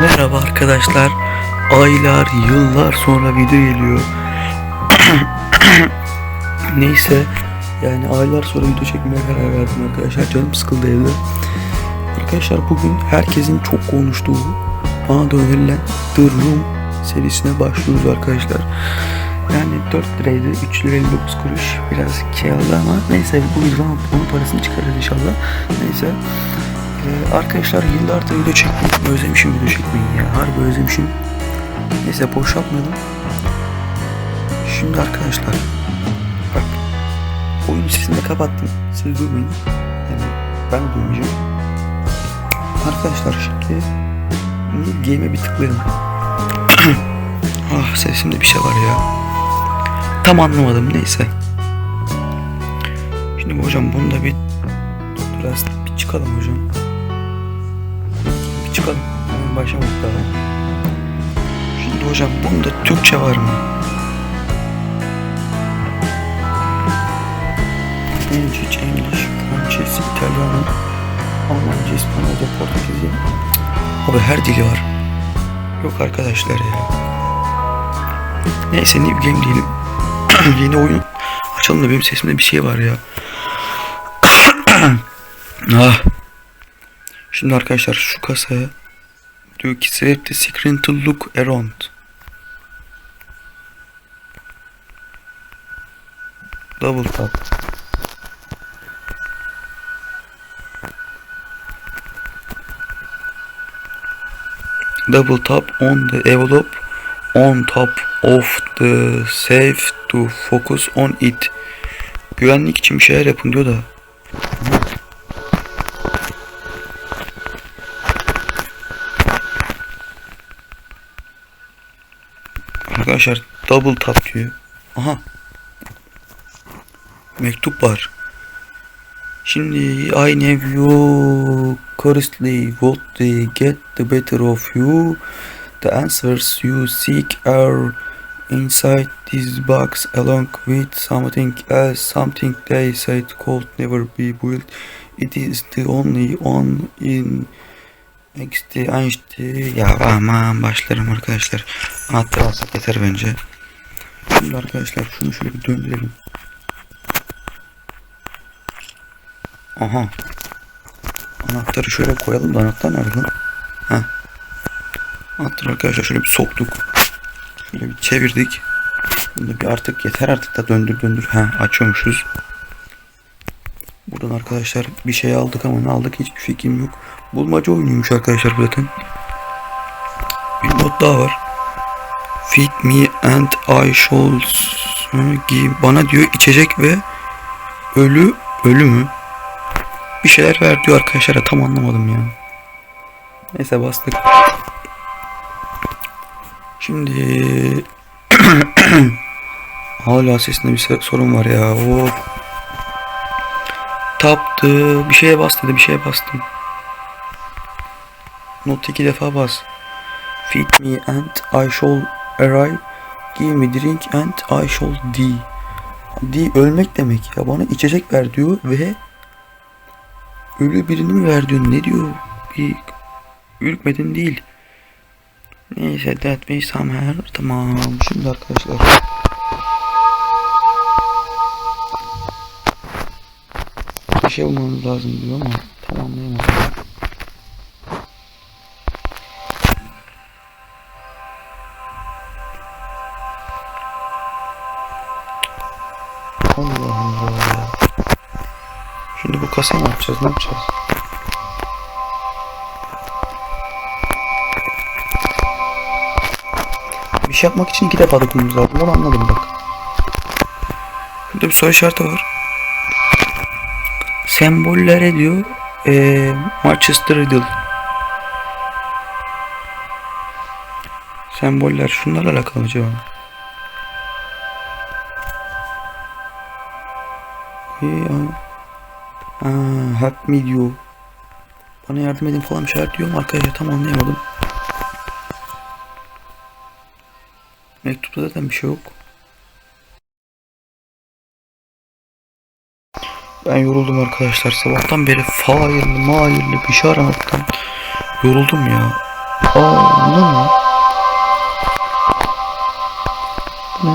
Merhaba arkadaşlar. Aylar, yıllar sonra video geliyor. Neyse yani aylar sonra video çekmeye karar verdim arkadaşlar. Canım sıkıldı evde. Arkadaşlar bugün herkesin çok konuştuğu bana da önerilen The Room serisine başlıyoruz arkadaşlar. Yani 4 liraydı, 3 lira 59 kuruş. Biraz şey ama neyse bu yüzden onun parasını çıkarırız inşallah. Neyse. Ee, arkadaşlar yıllardır video çekmeyi özlemişim video çekmeyi ya. Harbi özlemişim. Neyse boş yapmayalım. Şimdi arkadaşlar bak oyun sesini de kapattım. Siz duymayın. Yani ben de duymayacağım. Arkadaşlar şimdi New Game'e bir tıklayalım. ah sesimde bir şey var ya. Tam anlamadım neyse. Şimdi hocam bunu da bir biraz bir çıkalım hocam. Çıkalım. Başlamadık daha. Şimdi hocam bunda Türkçe var mı? French, English, Fransız, İtalyan, Almanca, İspanyolca, Portekizce. Abi her dili var. Yok arkadaşlar ya. Neyse New Game diyelim. Yeni oyun açalım da benim sesimde bir şey var ya. ah. Şimdi arkadaşlar şu kasaya diyor ki select the screen to look around. Double tap. Double tap on the envelope on top of the safe to focus on it. Güvenlik için bir şeyler yapın diyor da. Arkadaşlar double tap diyor. Aha. Mektup var. Şimdi I know you currently what they get the better of you. The answers you seek are inside this box along with something else, something they said could never be built. It is the only one in X'ti, Einstein. Ya aman başlarım arkadaşlar. Anahtar alsak yeter bence. Şimdi arkadaşlar şunu şöyle bir döndürelim. Aha. Anahtarı şöyle koyalım da anahtar nerede? Ha. Anahtarı arkadaşlar şöyle bir soktuk. Şöyle bir çevirdik. Şimdi bir artık yeter artık da döndür döndür. Ha açıyormuşuz. Buradan arkadaşlar bir şey aldık ama ne aldık hiçbir fikrim yok. Bulmaca oynuyormuş arkadaşlar bu zaten. Bir not daha var. Feed me and I shall. Bana diyor içecek ve ölü ölü mü? Bir şeyler ver diyor arkadaşlar tam anlamadım ya. Neyse bastık. Şimdi hala sesinde bir sorun var ya. O taptı. Bir şeye bas dedi. Bir şeye bastım. Not iki defa bas. Feed me and I shall arrive. Give me drink and I shall die. Die ölmek demek ya. Bana içecek ver diyor ve ölü birini mi ver diyor. Ne diyor? Bir ürkmedin değil. Neyse that way somehow. Tamam. Şimdi arkadaşlar. Şey bulmamız lazım diyor ama tamamlayamadım. Allah Allah. Şimdi bu kasayı ne yapacağız? Ne yapacağız? Bir şey yapmak için iki defa dokunmamız lazım. Onu anladım bak. Burada bir soru işareti var. Sembollere diyor eee Manchester Riddle. Semboller şunlarla alakalı acaba? Aa, help me diyor. Bana yardım edin falan bir şeyler diyor mu arkadaşlar tam anlayamadım. Mektupta zaten bir şey yok. Ben yoruldum arkadaşlar. Sabahtan beri failli mailli bir şey aramaktan yoruldum ya. Aa ne lan? Ne?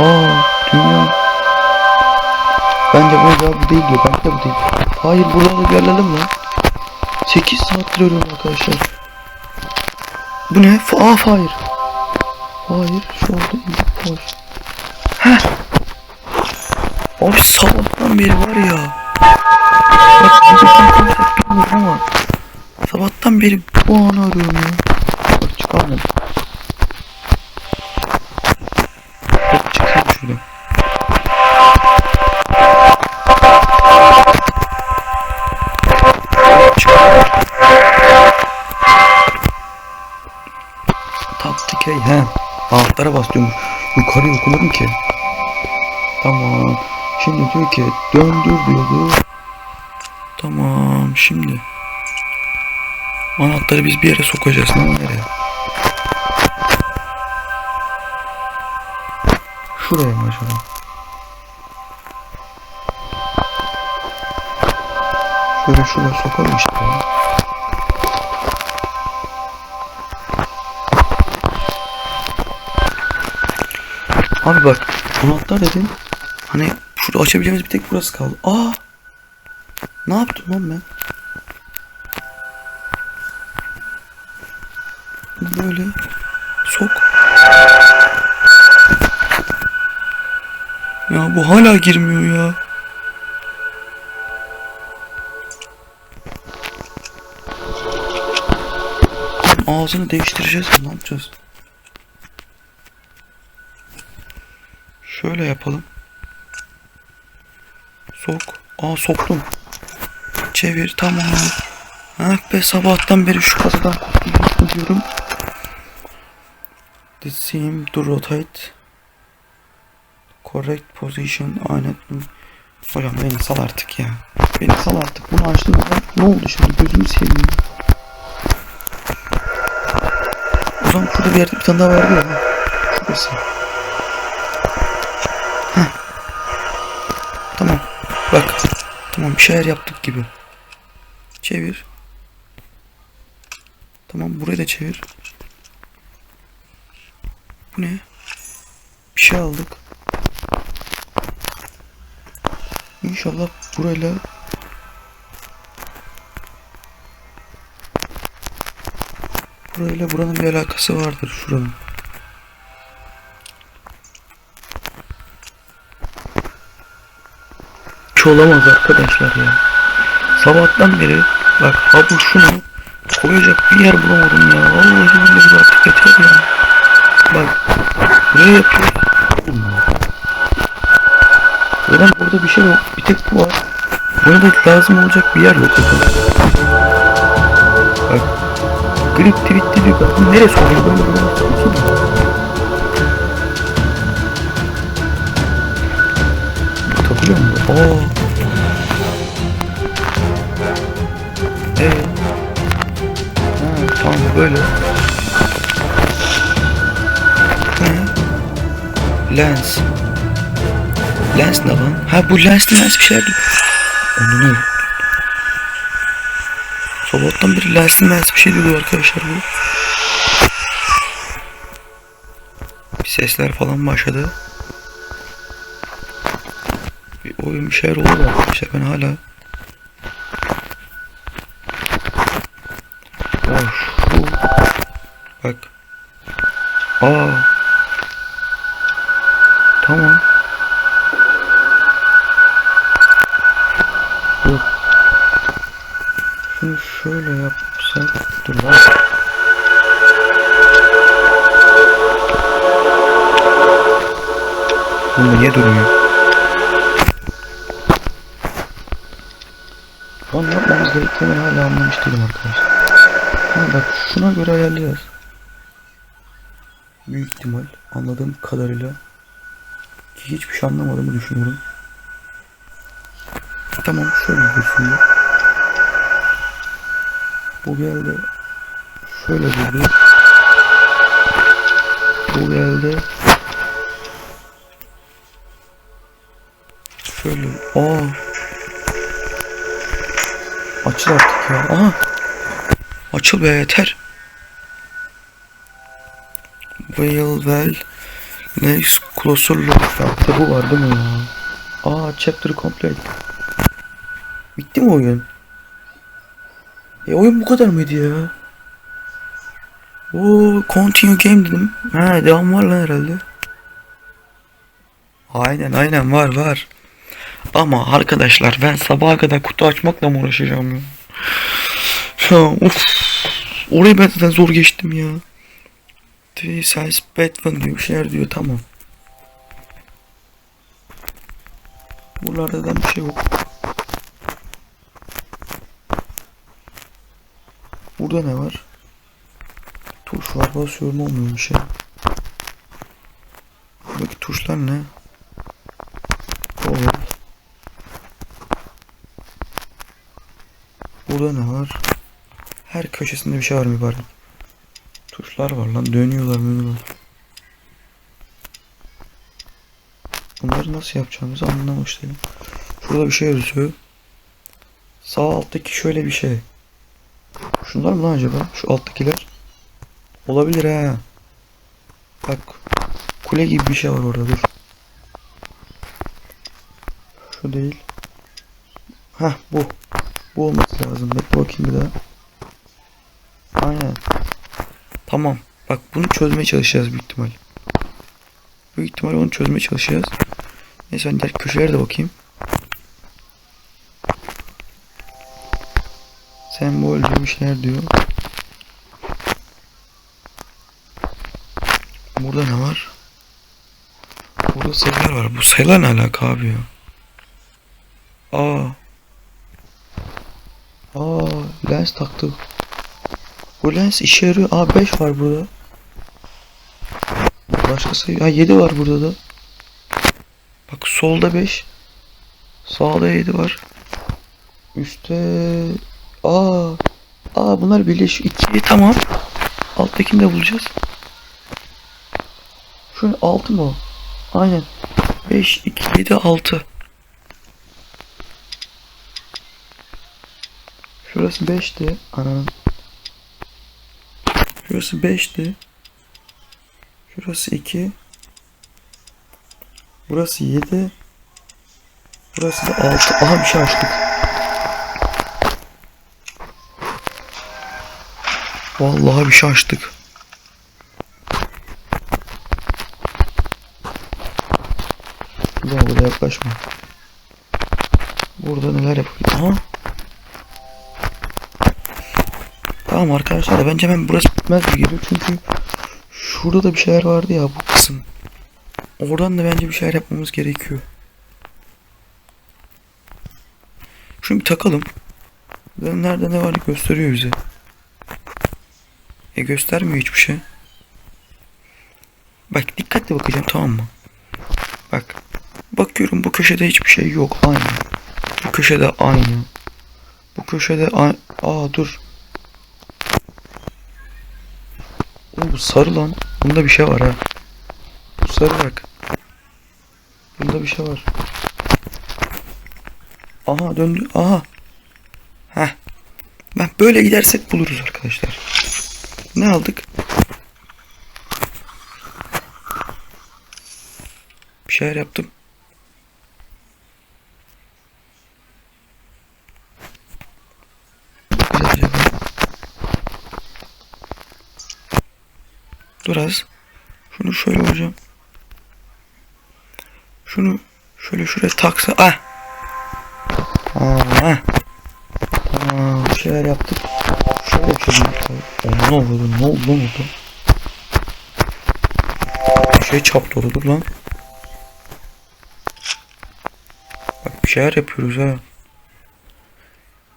Aa dünya. Bence bu cevabı değil diyor. Bence bu değil. Hayır buralarda yerlerim lan. 8 saattir ölüyorum arkadaşlar. Bu ne? Aa hayır. Hayır şu anda iyi. Hayır. Heh. Abi sabahtan beri var ya. Bak da tam bilmiyorum ama. Sabahtan beri bu anı arıyorum ya. Bak çıkarmadım. Bak çıksana şuradan. Taktik hey he. Anahtar'a bas diyormuş. Yukarıyı okumadım ki. Tamam. Şimdi diyor ki döndür diyordu. Tamam şimdi. Anahtarı biz bir yere sokacağız. Ama nereye? Şuraya mı acaba? Şöyle şuraya sokalım işte. Abi bak anahtar dedin. Hani şurada açabileceğimiz bir tek burası kaldı. Aa! Ne yaptım lan ben? Böyle sok. Ya bu hala girmiyor ya. Ağzını değiştireceğiz mi? Ne yapacağız? Şöyle yapalım. Sok. Aa soktum. Çevir tamam. Ah be sabahtan beri şu kasadan kurtulmak diyorum. The seam to rotate. Correct position. Aynen. Hocam beni sal artık ya. Beni sal artık. Bunu açtım. Ne oldu şimdi? Gözümü seveyim. O zaman şurada bir yerde bir tane daha vardı ya. Şurası. Tamam bir şeyler yaptık gibi. Çevir. Tamam burayı da çevir. Bu ne? Bir şey aldık. İnşallah burayla Burayla buranın bir alakası vardır şuranın. Hiç olamaz arkadaşlar ya. Sabahtan beri bak ha bu şunu koyacak bir yer bulamadım ya. Vallahi billahi artık yeter ya. Bak buraya yapıyor. Neden burada bir şey yok. Bir tek bu var. Buna da lazım olacak bir yer yok. Bak. Grip tweet diyor. Bak neresi oluyor? Böyle böyle. Takılıyor mu? Aa. Böyle. Lens. Lens ne lan? Ha bu lens bir şeyler. Onu ne? Sabahtan beri lens lens bir şey diyor arkadaşlar bu. Bir sesler falan başladı. Bir oyun bir şeyler oldu arkadaşlar ben hala. Bu niye duruyor? Lan ne yapmamız gerektiğini hala anlamış değilim arkadaşlar. Ha bak şuna göre ayarlayacağız. Büyük ihtimal anladığım kadarıyla ki hiçbir şey anlamadığımı düşünüyorum. Tamam şöyle dursun. Bu geldi. Şöyle durdu. Bu geldi. Şöyle. Aa. Açıl artık ya. Aha. Açıl be yeter. Well well. Next closer look. De bu var değil mi ya? Aa chapter complete. Bitti mi oyun? E oyun bu kadar mıydı ya? Oo continue game dedim. Ha devam var lan herhalde. Aynen aynen var var. Ama arkadaşlar ben sabaha kadar kutu açmakla mı uğraşacağım ya? Ya of. Orayı ben zaten zor geçtim ya. Three size Batman diyor bir şeyler diyor tamam. Buralarda da bir şey yok. Burada ne var? Tuş var basıyorum olmuyor bir şey. Buradaki tuşlar ne? Kol. Burada ne var? Her köşesinde bir şey var mübarek. Tuşlar var lan dönüyorlar dönüyorlar. Bunları nasıl yapacağımızı anlamış değilim. Şurada bir şey yazıyor. Sağ alttaki şöyle bir şey. Şunlar mı lan acaba? Şu alttakiler. Olabilir ha. Bak. Kule gibi bir şey var orada dur. Şu değil. Hah bu. Bu olması lazım. Bekle bakayım bir daha. Aynen. Tamam. Bak bunu çözmeye çalışacağız büyük ihtimal. Büyük ihtimal onu çözmeye çalışacağız. Neyse ben diğer köşelere de bakayım. Sembol diyor. Burada ne var? Burada sayılar var. Bu sayılar ne alaka abi ya? Aa, lens taktı. Bu lens işe yarıyor. Aa 5 var burada. Başka sayı. Ha 7 var burada da. Bak solda 5. Sağda 7 var. Üstte Aa. Aa bunlar birleşiyor. 2 tamam. Alttakini de bulacağız. Şu 6 mı o? Aynen. 5 2 7 6. Şurası 5'ti. Ananın. Şurası 5'ti. Şurası 2. Burası 7. Burası da 6. Aha bir şey açtık. Vallahi bir şey açtık. Burada burada yaklaşma. Burada neler? Aha. Tamam arkadaşlar bence ben burası bitmez gibi geliyor çünkü şurada da bir şeyler vardı ya bu kısım. Oradan da bence bir şeyler yapmamız gerekiyor. Şunu bir takalım. Nerede ne var gösteriyor bize. E göstermiyor hiçbir şey. Bak dikkatli bakacağım tamam mı? Bak. Bakıyorum bu köşede hiçbir şey yok. Aynı. Bu köşede aynı. Bu köşede aynı. Aa dur. Sarı lan. Bunda bir şey var ha. Bu sarı bak. Bunda bir şey var. Aha döndü. Aha. Heh. Ben böyle gidersek buluruz arkadaşlar. Ne aldık? Bir şeyler yaptım. Güzel acaba. Dur az. Şunu şöyle hocam. Şunu şöyle şuraya taksa. Ah. Aa, Tamam bir şeyler yaptık. Şöyle yapalım. Aa, ne oldu? Ne oldu? Ne oldu? Bir şey çarptı orada dur lan. Bak bir şeyler yapıyoruz ha.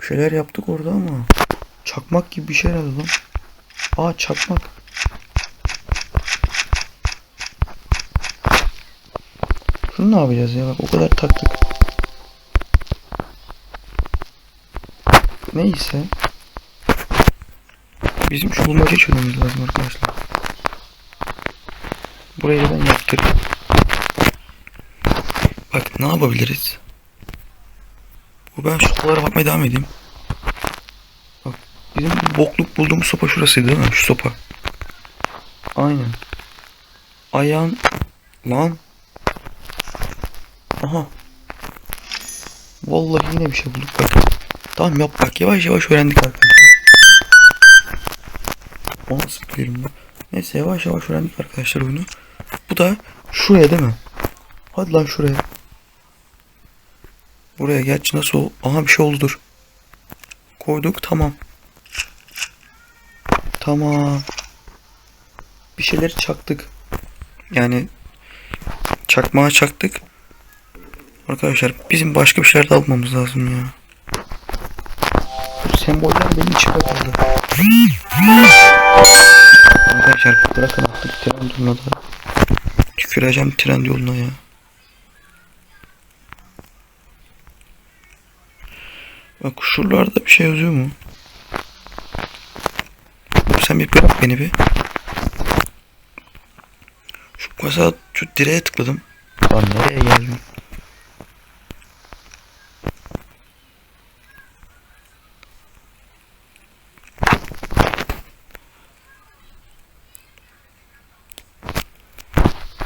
Bir şeyler yaptık orada ama. Çakmak gibi bir şey herhalde lan. Aa çakmak. Şunu ne yapacağız ya bak o kadar taktık. Neyse. Bizim şu bulmaca çözmemiz lazım arkadaşlar. Burayı da ben yaptırayım. Bak ne yapabiliriz? Bu ben şu kollara bakmaya devam edeyim. Bak Bizim bokluk bulduğumuz sopa şurasıydı değil mi? Şu sopa. Aynen. Ayağın... Lan. Aha. Vallahi yine bir şey bulduk bak. Tamam yap bak yavaş yavaş öğrendik arkadaşlar. O nasıl bölüm bu? Neyse yavaş yavaş öğrendik arkadaşlar oyunu. Bu da şuraya değil mi? Hadi lan şuraya. Buraya geç nasıl? Aha bir şey oldu. Koyduk tamam. Tamam. Bir şeyleri çaktık. Yani çakmağa çaktık. Arkadaşlar bizim başka bir şeyler de almamız lazım ya. Bu semboller benim içime kaldı. Arkadaşlar bırakın artık tren yoluna da. Tüküreceğim tren yoluna ya. Bak şuralarda bir şey yazıyor mu? Sen bir bırak beni bir. Şu mesela şu direğe tıkladım. Lan nereye geldim?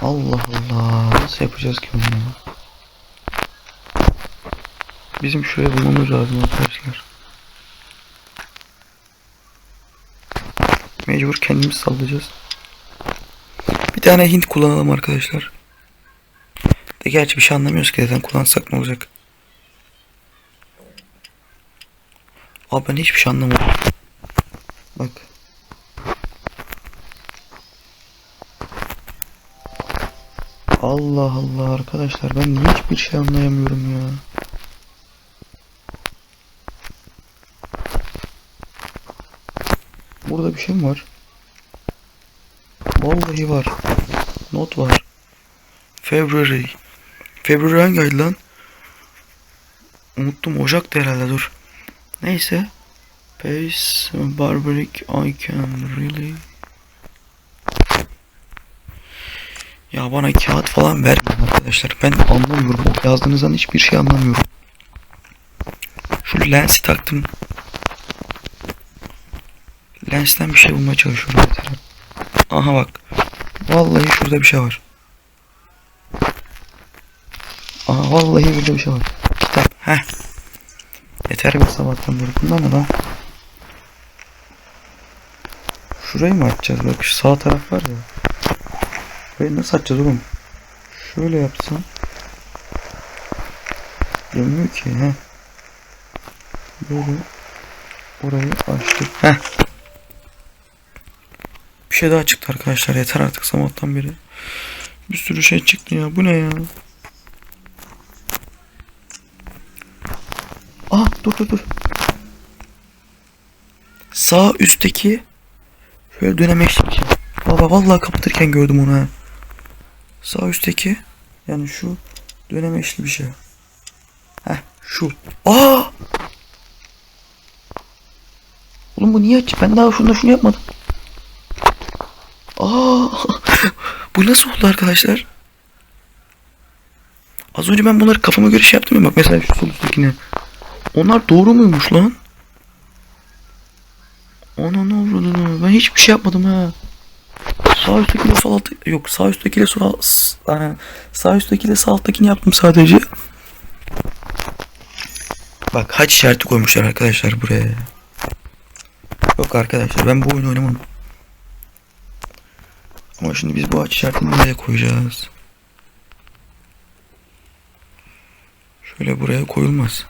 Allah Allah. Nasıl yapacağız ki bunu ya? Bizim şuraya bulmamız lazım arkadaşlar. Mecbur kendimiz sallayacağız. Bir tane Hint kullanalım arkadaşlar. De gerçi bir şey anlamıyoruz ki zaten kullansak ne olacak? Abi ben hiçbir şey anlamadım. Bak. Allah Allah arkadaşlar ben hiçbir şey anlayamıyorum ya. Burada bir şey mi var? Vallahi var. Not var. February. February hangi aydı lan? Unuttum. Ocak'tı herhalde dur. Neyse. Pace barbaric I can really Ya bana kağıt falan vermeyin arkadaşlar. Ben anlamıyorum. Yazdığınızdan hiçbir şey anlamıyorum. Şu lensi taktım. Lensten bir şey bulmaya çalışıyorum mesela. Aha bak. Vallahi şurada bir şey var. Aha vallahi burada bir şey var. Kitap. Heh. Yeter be sabahtan beri. Bunlar ne lan? Şurayı mı açacağız? Bak şu sağ taraf var ya. Burayı nasıl açacağız oğlum? Şöyle yapsam. Dönmüyor ki. Heh. Böyle. Orayı açtık. Heh. Bir şey daha çıktı arkadaşlar. Yeter artık sabahtan beri. Bir sürü şey çıktı ya. Bu ne ya? Ah dur dur dur. Sağ üstteki şöyle dönemeçlik. Baba vallahi kapatırken gördüm onu ha. Sağ üstteki yani şu dönemeçli bir şey. Heh şu. Aa! Oğlum bu niye aç? Ben daha şunu şunu yapmadım. Aa! bu nasıl oldu arkadaşlar? Az önce ben bunları kafama göre şey yaptım ya bak mesela şu sol üsttekine. Onlar doğru muymuş lan? Ana ne oldu Ben hiçbir şey yapmadım ha. Sağ üsttekiyle sol alttaki yok sağ üsttekiyle sol alt yani sağ üsttekiyle sağ alttakini yaptım sadece. Bak haç işareti koymuşlar arkadaşlar buraya. Yok arkadaşlar ben bu oyunu oynamam. Ama şimdi biz bu haç işaretini nereye koyacağız? Şöyle buraya koyulmaz.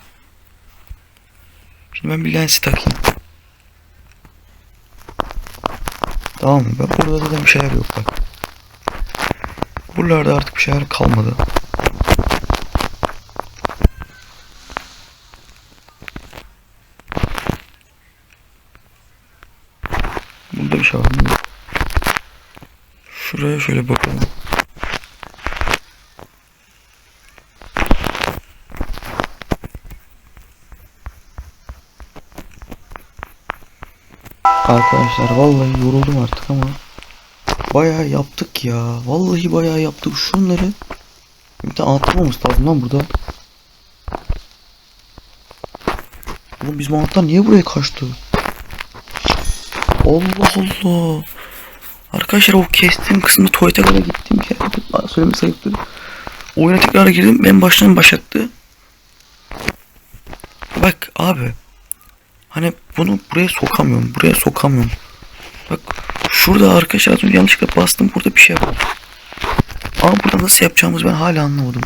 Şimdi ben bir lens takayım. Tamam mı? Ben burada zaten bir şeyler yok bak. Buralarda artık bir şeyler kalmadı. Burada bir şey var mı? Şuraya şöyle bakalım. Arkadaşlar vallahi yoruldum artık ama bayağı yaptık ya. Vallahi bayağı yaptık şunları. Bir tane anlatmamız lazım lan burada. Oğlum bizim anahtar niye buraya kaçtı? Allah Allah. Arkadaşlar o kestiğim kısımda tuvalete kadar gittim ki. Söyleme sayıptır. Oyuna tekrar girdim. Ben baştan başlattı. Bak abi. Hani bunu buraya sokamıyorum. Buraya sokamıyorum. Bak şurada arkadaşlar yanlışlıkla bastım. Burada bir şey var. Ama burada nasıl yapacağımızı ben hala anlamadım.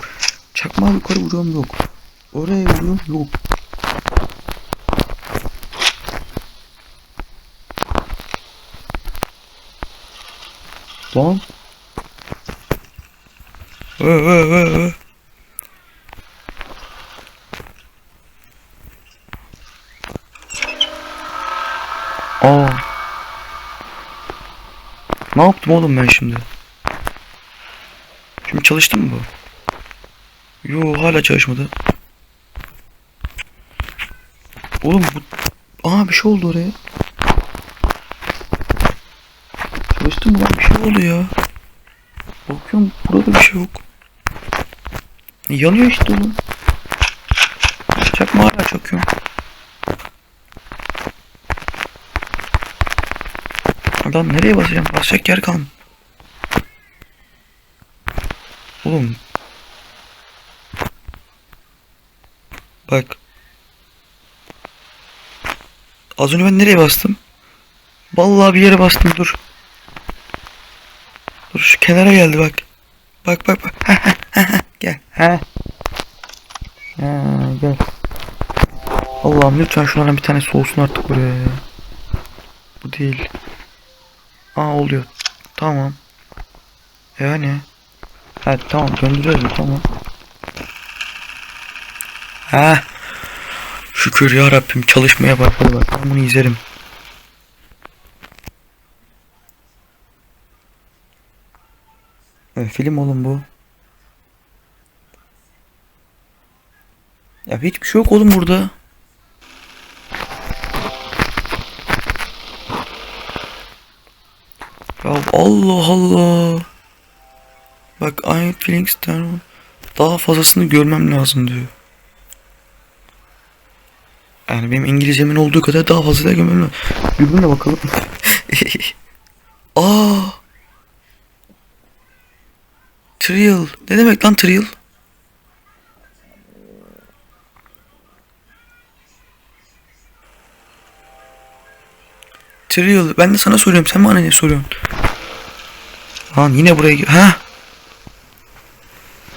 Çakmağı yukarı vuruyorum yok. Oraya vuruyorum yok. Lan. Ee, ee, ee, ee. Aa. Ne yaptım oğlum ben şimdi? Şimdi çalıştı mı bu? Yo hala çalışmadı. Oğlum bu... Aa bir şey oldu oraya. Çalıştı mı lan? Bir şey oldu ya. Bakıyorum burada bir şey yok. Yanıyor işte oğlum. Çakma hala çakıyorum. Adam nereye basacağım? Basacak yer kalmadı. Oğlum. Bak. Az önce ben nereye bastım? Vallahi bir yere bastım dur. Dur şu kenara geldi bak. Bak bak bak. gel. Ha. Ha, gel. Allah'ım lütfen şunlardan bir tane soğusun artık oraya ya. Bu değil. Aa oluyor. Tamam. Yani. Ha tamam döndürüyoruz tamam. Ha. Şükür ya Rabbim çalışmaya başladı bak. Ben bunu izlerim. Evet, film oğlum bu. Ya hiçbir şey yok oğlum burada. Ya Allah Allah. Bak I'm feeling down. Daha fazlasını görmem lazım diyor. Yani benim İngilizcemin olduğu kadar daha fazla da görmem lazım. Birbirine bakalım. Aa. Trial. Ne demek lan trial? Trial. Ben de sana soruyorum. Sen bana ne soruyorsun? Lan yine buraya gir. Ha?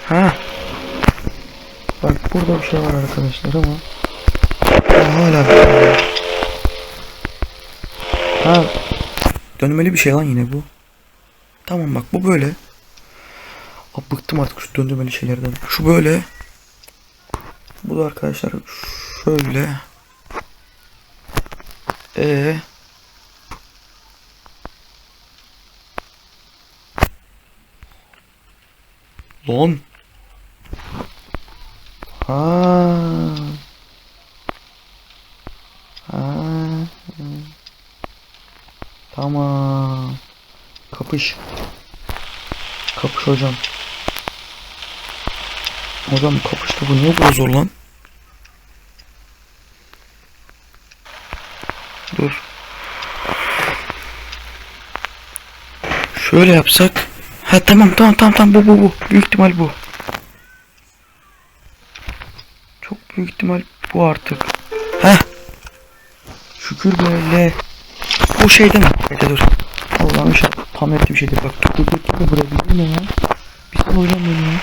Ha? Bak burada bir şey var arkadaşlar ama. Hala şey. Ha. Dönmeli bir şey lan yine bu. Tamam bak bu böyle. Abi bıktım artık şu döndürmeli şeylerden. Şu böyle. Bu da arkadaşlar şöyle. Ee. Lan. Ha. Ha. Tamam. Kapış. Kapış hocam. Hocam kapıştı bu niye bu zor lan? Dur. Şöyle yapsak. Ha tamam tamam tamam tamam bu bu bu. Büyük ihtimal bu. Çok büyük ihtimal bu artık. Ha. Şükür böyle. Bu şey değil mi? Bekle dur. Allah'ım inşallah tam bir şeydir. Bak dur dur dur dur buraya ne ya? Bir tane benim ya.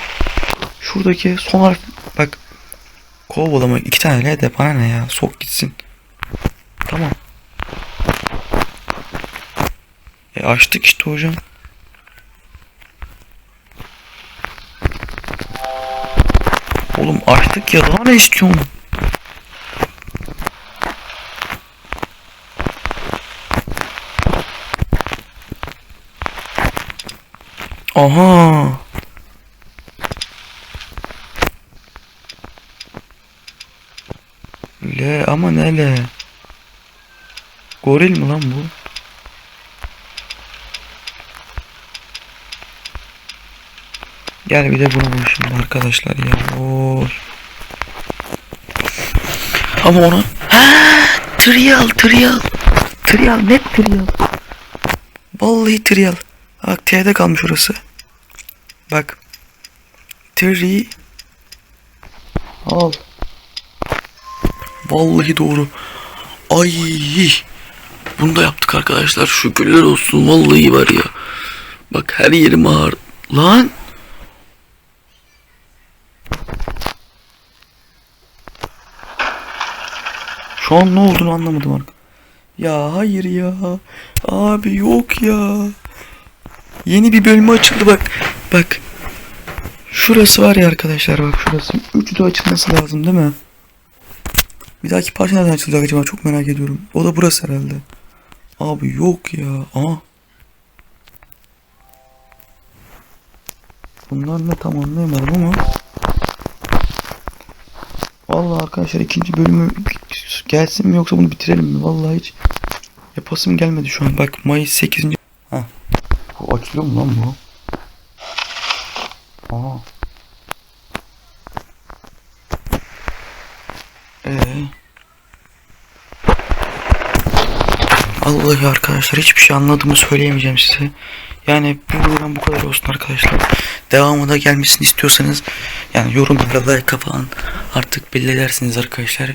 Şuradaki son harf bak. Kovalama iki tane L de bana ne ya sok gitsin. Tamam. E açtık işte hocam. Oğlum açtık ya daha ne istiyorsun? Aha. Le ama ne le? Goril mi lan bu? Gel bir de bunu bul şimdi arkadaşlar ya. Oy. Ama onu trial trial trial net trial. Vallahi trial. Bak T'de kalmış orası. Bak. Tri. Al. Vallahi doğru. Ay. Bunu da yaptık arkadaşlar. Şükürler olsun. Vallahi var ya. Bak her yerim ağır. Lan. Şu an ne olduğunu anlamadım artık. Ya hayır ya. Abi yok ya. Yeni bir bölümü açıldı bak. Bak. Şurası var ya arkadaşlar bak şurası. Üçü de açılması lazım değil mi? Bir dahaki parça nereden açılacak acaba çok merak ediyorum. O da burası herhalde. Abi yok ya. Aa. Bunlar ne tam anlayamadım ama. Vallahi arkadaşlar ikinci bölümü gelsin mi yoksa bunu bitirelim mi? Vallahi hiç yapasım gelmedi şu an. Bak Mayıs 8. Ha. Bu açılıyor mu lan bu? Aa. Ee. Vallahi arkadaşlar hiçbir şey anladığımı söyleyemeyeceğim size. Yani bu videodan bu kadar olsun arkadaşlar. Devamı da gelmesini istiyorsanız yani yorumlara like falan artık belli edersiniz arkadaşlar.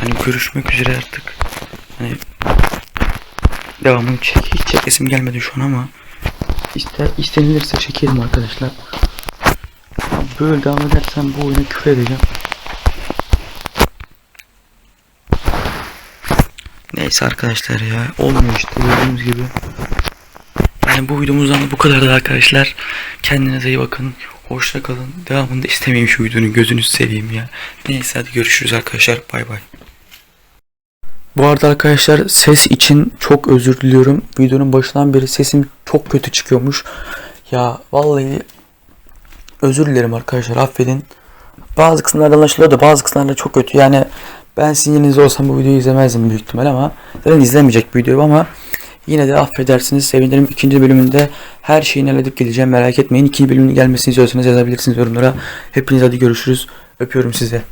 Yani görüşmek üzere artık. Yani devamını çek hiç çekesim gelmedi şu an ama ister istenilirse çekelim arkadaşlar. Böyle devam edersem bu oyuna küfür edeceğim. Neyse arkadaşlar ya olmuyor işte gördüğünüz gibi. Yani bu videomuzdan da bu kadardı arkadaşlar. Kendinize iyi bakın. Hoşça kalın. Devamını da istemeyeyim şu videonun gözünüzü seveyim ya. Neyse hadi görüşürüz arkadaşlar. Bay bay. Bu arada arkadaşlar ses için çok özür diliyorum. Videonun başından beri sesim çok kötü çıkıyormuş. Ya vallahi özür dilerim arkadaşlar affedin. Bazı kısımlarda anlaşılıyor da bazı kısımlarda çok kötü. Yani ben sizin olsam bu videoyu izlemezdim büyük ihtimal ama zaten izlemeyecek bir video ama yine de affedersiniz. Sevinirim. ikinci bölümünde her şeyini halledip geleceğim. Merak etmeyin. İkinci bölümün gelmesini istiyorsanız yazabilirsiniz yorumlara. Hepiniz hadi görüşürüz. Öpüyorum size.